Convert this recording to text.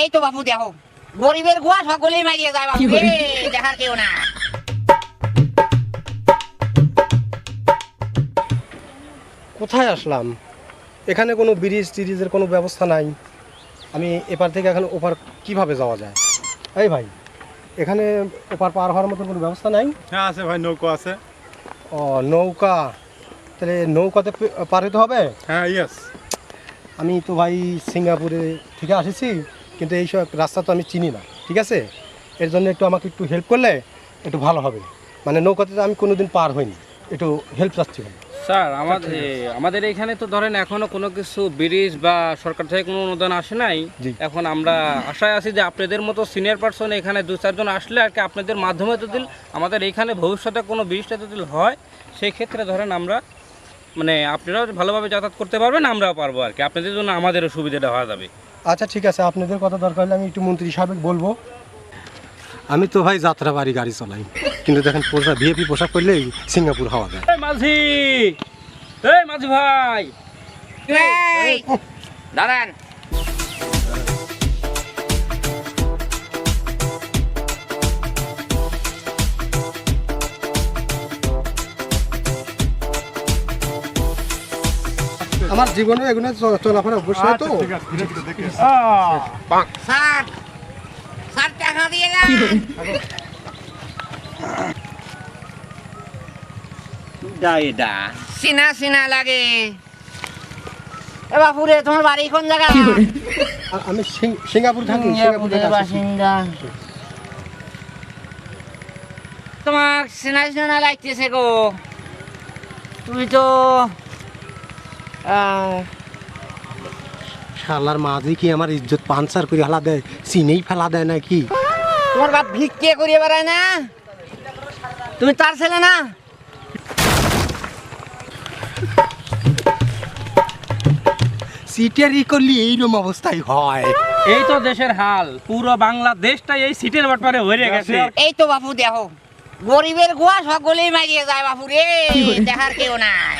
এই তো বাপু দেখো। গরিবের গোয়া সকলেই মারিয়ে যায় বাপু। দেখার কেউ না কোথায় আসলাম? এখানে কোনো ব্রিজ টিরিজের কোনো ব্যবস্থা নাই। আমি এপার থেকে এখানে ওপার কীভাবে যাওয়া যায়? এই ভাই এখানে ওপার পার হওয়ার মতো কোনো ব্যবস্থা নাই? হ্যাঁ আছে ভাই নৌকা আছে। ও নৌকা। তাহলে নৌকাতে পার হতে হবে? হ্যাঁ ইয়েস আমি তো ভাই সিঙ্গাপুরে থেকে আসেছি। কিন্তু এই সব রাস্তা তো আমি চিনি না ঠিক আছে? এর জন্য একটু আমাকে একটু হেল্প করলে একটু ভালো হবে। মানে নৌকাতে তো আমি কোনোদিন পার হইনি একটু হেল্প চাচ্ছি স্যার আমাদের আমাদের এখানে তো ধরেন এখনও কোনো কিছু ব্রিজ বা সরকার থেকে কোনো অনুদান আসে নাই। এখন আমরা আশায় আছি যে আপনাদের মতো সিনিয়র পার্সন এখানে দু চারজন আসলে আর কি আপনাদের মাধ্যমে যদি আমাদের এখানে ভবিষ্যতে কোনো ব্রিজটা যদি হয় সেই ক্ষেত্রে ধরেন আমরা মানে আপনারাও ভালোভাবে যাতায়াত করতে পারবেন আমরাও পারব আর কি। আপনাদের জন্য আমাদেরও সুবিধাটা হওয়া যাবে। আচ্ছা ঠিক আছে আপনাদের কথা দরকার হলে আমি একটু মন্ত্রী সাহেব বলব। আমি তো ভাই যাত্রা বাড়ি গাড়ি চলাই। কিন্তু দেখেন পোশাক ভিএপি পোশাক করলে সিঙ্গাপুর হওয়া যায় মাঝি! এই মাঝি ভাই! এই, দাঁড়ান। আমার জীবনে এগুলো চলাফেরা অবশ্যই তো। যান। ডাইডা সিনা সিনা লাগে। এ বাপু তোমার বাড়ি কোন জায়গা? আমি সিং- সিঙ্গাপুর থাকি সিঙ্গাপুরে সিঙ্গাপুরের আছি। বাসিন্দা। তোমার সিনা সিনা লাগতেছে গো। তুমি তো শালার মাঝি কি আমার ইজ্জত পাঞ্চার করে হালা দেয়? চিনেই ফেলা দেয় নাকি? তোমার বাপ ভিক্ষে করিয়ে বেড়ায় না? তুমি তার ছেলে না? সিটারি করলে এইরকম অবস্থায় হয়। এই তো দেশের হাল পুরো বাংলাদেশটাই এই সিটের ব্যাপারে হয়ে গেছে। এই তো বাপু দেখো। গরিবের গোয়া সকলেই মারিয়ে যায় বাপু রে দেখার কেউ নাই।